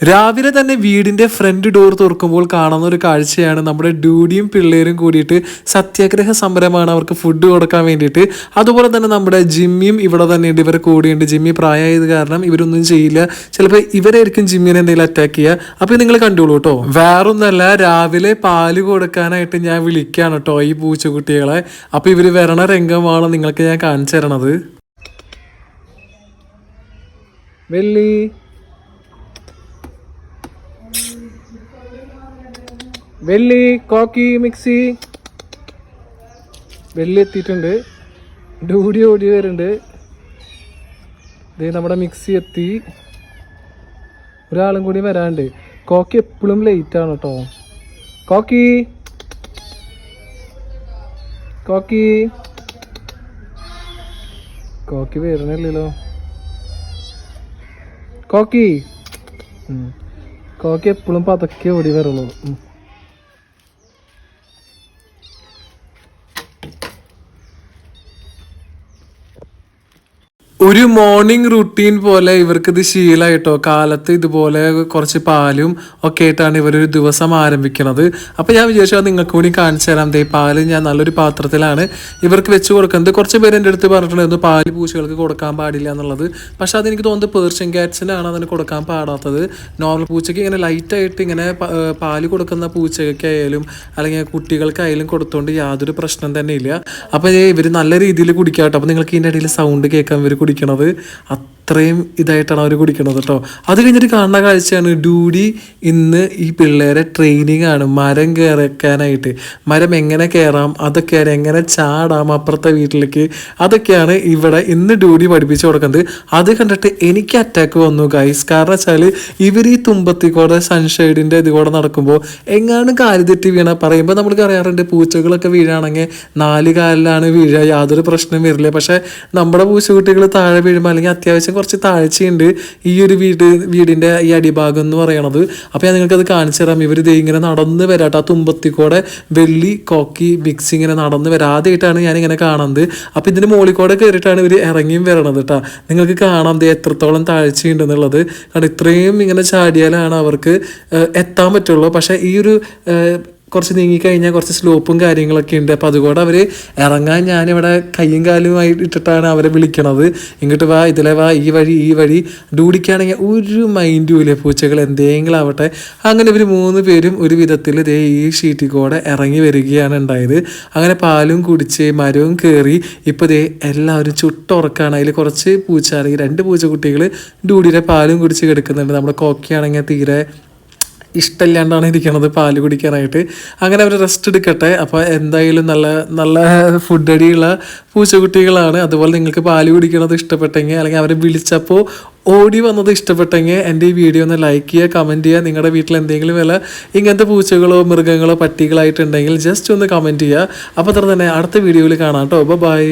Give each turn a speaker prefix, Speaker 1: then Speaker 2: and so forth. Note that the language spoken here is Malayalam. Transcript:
Speaker 1: രാവിലെ തന്നെ വീടിന്റെ ഫ്രണ്ട് ഡോർ തുറക്കുമ്പോൾ കാണുന്ന ഒരു കാഴ്ചയാണ് നമ്മുടെ ഡ്യൂഡിയും പിള്ളേരും കൂടിയിട്ട് സത്യാഗ്രഹ സമരമാണ് അവർക്ക് ഫുഡ് കൊടുക്കാൻ വേണ്ടിയിട്ട്. അതുപോലെ തന്നെ നമ്മുടെ ജിമ്മിയും ഇവിടെ തന്നെ ഉണ്ട്. ഇവരെ കൂടിയുണ്ട്. ജിമ്മി പ്രായമായത് കാരണം ഇവരൊന്നും ചെയ്യില്ല. ചിലപ്പോൾ ഇവരായിരിക്കും ജിമ്മിനെ എന്തെങ്കിലും അറ്റാക്ക് ചെയ്യുക. അപ്പോൾ നിങ്ങൾ കണ്ടോളൂ കേട്ടോ വേറൊന്നല്ല രാവിലെ പാൽ കൊടുക്കാനായിട്ട് ഞാൻ വിളിക്കുകയാണ് കേട്ടോ ഈ പൂച്ചക്കുട്ടികളെ. അപ്പോൾ ഇവർ വരണ രംഗമാണ് നിങ്ങൾക്ക് ഞാൻ കാണിച്ചു തരണത്. വെള്ളി. വെള്ളി കോക്കി മിക്സി. വെള്ളി എത്തിയിട്ടുണ്ട്. ഡൂടി ഓടി വരുന്നുണ്ട്. ദേ നമ്മുടെ മിക്സി എത്തി. ഒരാളും കൂടി വരാണ്ട്. കോക്കി എപ്പോഴും ലേറ്റ് ആണ് കേട്ടോ. കോക്കി. കോക്കി. കോക്കി വരണില്ലല്ലോ കോക്കി. ഉം. കോക്കി എപ്പോഴും പതക്കെ ഓടി വരുള്ളൂ ഒരു മോർണിംഗ് റുട്ടീൻ പോലെ ഇവർക്ക് ഇത് ശീലമായിട്ടോ കാലത്ത് ഇതുപോലെ കുറച്ച് പാലും ഒക്കെ ആയിട്ടാണ് ഇവരൊരു ദിവസം ആരംഭിക്കുന്നത്. അപ്പോൾ ഞാൻ വിചാരിച്ചു നിങ്ങൾക്ക് കൂടി കാണിച്ചു തരാം. ദേ പാൽ ഞാൻ നല്ലൊരു പാത്രത്തിലാണ് ഇവർക്ക് വെച്ച് കൊടുക്കുന്നത്. കുറച്ച് പേര് എന്റെ അടുത്ത് പറഞ്ഞിട്ടുണ്ടായിരുന്നു പാൽ പൂച്ചകൾക്ക് കൊടുക്കാൻ പാടില്ല എന്നുള്ളത്. പക്ഷെ അതെനിക്ക് തോന്നുന്നത് പേർഷ്യൻ ക്യാറ്റ്സിനാണ് അതിന് കൊടുക്കാൻ പാടാത്തത്. നോർമൽ പൂച്ചയ്ക്ക് ഇങ്ങനെ ലൈറ്റ് ആയിട്ട് ഇങ്ങനെ പാൽ കൊടുക്കുന്ന പൂച്ചയ്ക്കായാലും അല്ലെങ്കിൽ കുട്ടികൾക്കായാലും കൊടുത്തോണ്ട് യാതൊരു പ്രശ്നം തന്നെ ഇല്ല. അപ്പോൾ ഇവർ നല്ല രീതിയിൽ കുടിക്കാട്ടോ. അപ്പൊ അപ്പോൾ നിങ്ങൾക്ക് ഇതിന്റെ ഇടയിൽ സൗണ്ട് കേൾക്കാൻ ഇവർ കുടിക്കണത് അത്രയും ഇതായിട്ടാണ് അവർ കുടിക്കണത് കേട്ടോ അത് കഴിഞ്ഞിട്ട് കാണുന്ന കാഴ്ചയാണ് ഡൂഡി ഇന്ന് ഈ പിള്ളേരെ ട്രെയിനിങ് ആണ്. മരം കയറക്കാനായിട്ട് മരം എങ്ങനെ കയറാം അതൊക്കെയാണ് എങ്ങനെ ചാടാം അപ്പുറത്തെ വീട്ടിലേക്ക്? അതൊക്കെയാണ് ഇവിടെ ഇന്ന് ഡൂഡി പഠിപ്പിച്ചു കൊടുക്കുന്നത്. അത് കണ്ടിട്ട് എനിക്ക് അറ്റാക്ക് വന്നു ഗൈസ് കാരണം വെച്ചാൽ ഇവർ ഈ തുമ്പത്തി കൂടെ സൺഷെയ്ഡിന്റെ ഇത് കൂടെ നടക്കുമ്പോൾ എങ്ങാനും കാൽ തെറ്റി വീണ പറയുമ്പോൾ നമ്മൾ അറിയാറുണ്ട് പൂച്ചകളൊക്കെ വീഴാണെങ്കിൽ നാല് കാലിലാണ് വീഴുക യാതൊരു പ്രശ്നം വരില്ല. പക്ഷേ നമ്മുടെ പൂച്ചക്കുട്ടികൾ താഴെ വീഴുമ്പോൾ അല്ലെങ്കിൽ അത്യാവശ്യം കുറച്ച് താഴ്ചയുണ്ട് ഈ ഒരു വീട് വീടിന്റെ ഈ അടിഭാഗം എന്ന് പറയണത്. അപ്പോൾ ഞാൻ നിങ്ങൾക്കത് കാണിച്ചു തരാം. ഇവർ ഇത് ഇങ്ങനെ നടന്ന് വരാട്ടോ ആ തുമ്പത്തിക്കൂടെ വെള്ളി കോക്കി മിക്സ് ഇങ്ങനെ നടന്ന് വരാതെയായിട്ടാണ് ഞാനിങ്ങനെ കാണുന്നത്. അപ്പോൾ ഇതിന്റെ മുകളിൽ കയറിയിട്ടാണ് ഇവർ ഇറങ്ങിയും വരണത് കേട്ടോ നിങ്ങൾക്ക് കാണാം ദേ എത്രത്തോളം താഴ്ചയുണ്ടെന്നുള്ളത്. കാരണം ഇത്രയും ഇങ്ങനെ ചാടിയാലാണ് അവർക്ക് എത്താൻ പറ്റുള്ളൂ. പക്ഷേ ഈ ഒരു കുറച്ച് നീങ്ങിക്കഴിഞ്ഞാൽ കുറച്ച് സ്ലോപ്പും കാര്യങ്ങളൊക്കെ ഉണ്ട്. അപ്പോൾ അതുകൂടെ അവർ ഇറങ്ങാൻ ഞാനിവിടെ കയ്യും കാലുമായി ഇട്ടിട്ടാണ് അവരെ വിളിക്കണത്. ഇങ്ങോട്ട് വാ ഇതിലെ വാ ഈ വഴി ഈ വഴി. ഡൂടിക്കാണെങ്കിൽ ഒരു മൈൻഡും ഇല്ല. പൂച്ചകൾ എന്തെങ്കിലും ആവട്ടെ. അങ്ങനെ ഇവർ മൂന്ന് പേരും ഒരു വിധത്തിൽ ദേ ഈ ഷീറ്റിൽ കൂടെ ഇറങ്ങി വരികയാണ് ഉണ്ടായത്. അങ്ങനെ പാലും കുടിച്ച് മരവും കയറി ഇപ്പോൾ ദേ എല്ലാവരും ചുട്ടുറക്കാണ്. അതിൽ കുറച്ച് പൂച്ച അല്ലെങ്കിൽ രണ്ട് പൂച്ചക്കുട്ടികൾ ഡൂടിയുടെ പാലും കുടിച്ച് കിടക്കുന്നുണ്ട്. നമ്മുടെ കോക്കിയാണെങ്കിൽ തീരെ ഇഷ്ടമില്ലാണ്ടാണ് ഇരിക്കണത് പാൽ കുടിക്കാനായിട്ട്. അങ്ങനെ അവർ റെസ്റ്റ് എടുക്കട്ടെ. അപ്പോൾ എന്തായാലും നല്ല നല്ല ഫുഡ് അടിയുള്ള പൂച്ചക്കുട്ടികളാണ്. അതുപോലെ നിങ്ങൾക്ക് പാൽ കുടിക്കണത് ഇഷ്ടപ്പെട്ടെങ്കിൽ അല്ലെങ്കിൽ അവരെ വിളിച്ചപ്പോൾ ഓടി വന്നത് ഇഷ്ടപ്പെട്ടെങ്കിൽ എന്റെ ഈ വീഡിയോ ഒന്ന് ലൈക്ക് ചെയ്യുക കമന്റ് ചെയ്യുക. നിങ്ങളുടെ വീട്ടിൽ എന്തെങ്കിലും വില ഇങ്ങനത്തെ പൂച്ചകളോ മൃഗങ്ങളോ പട്ടികളായിട്ടുണ്ടെങ്കിൽ ജസ്റ്റ് ഒന്ന് കമന്റ് ചെയ്യുക. അപ്പോൾ തന്നെ. അടുത്ത വീഡിയോയിൽ കാണാം കേട്ടോ ബൈ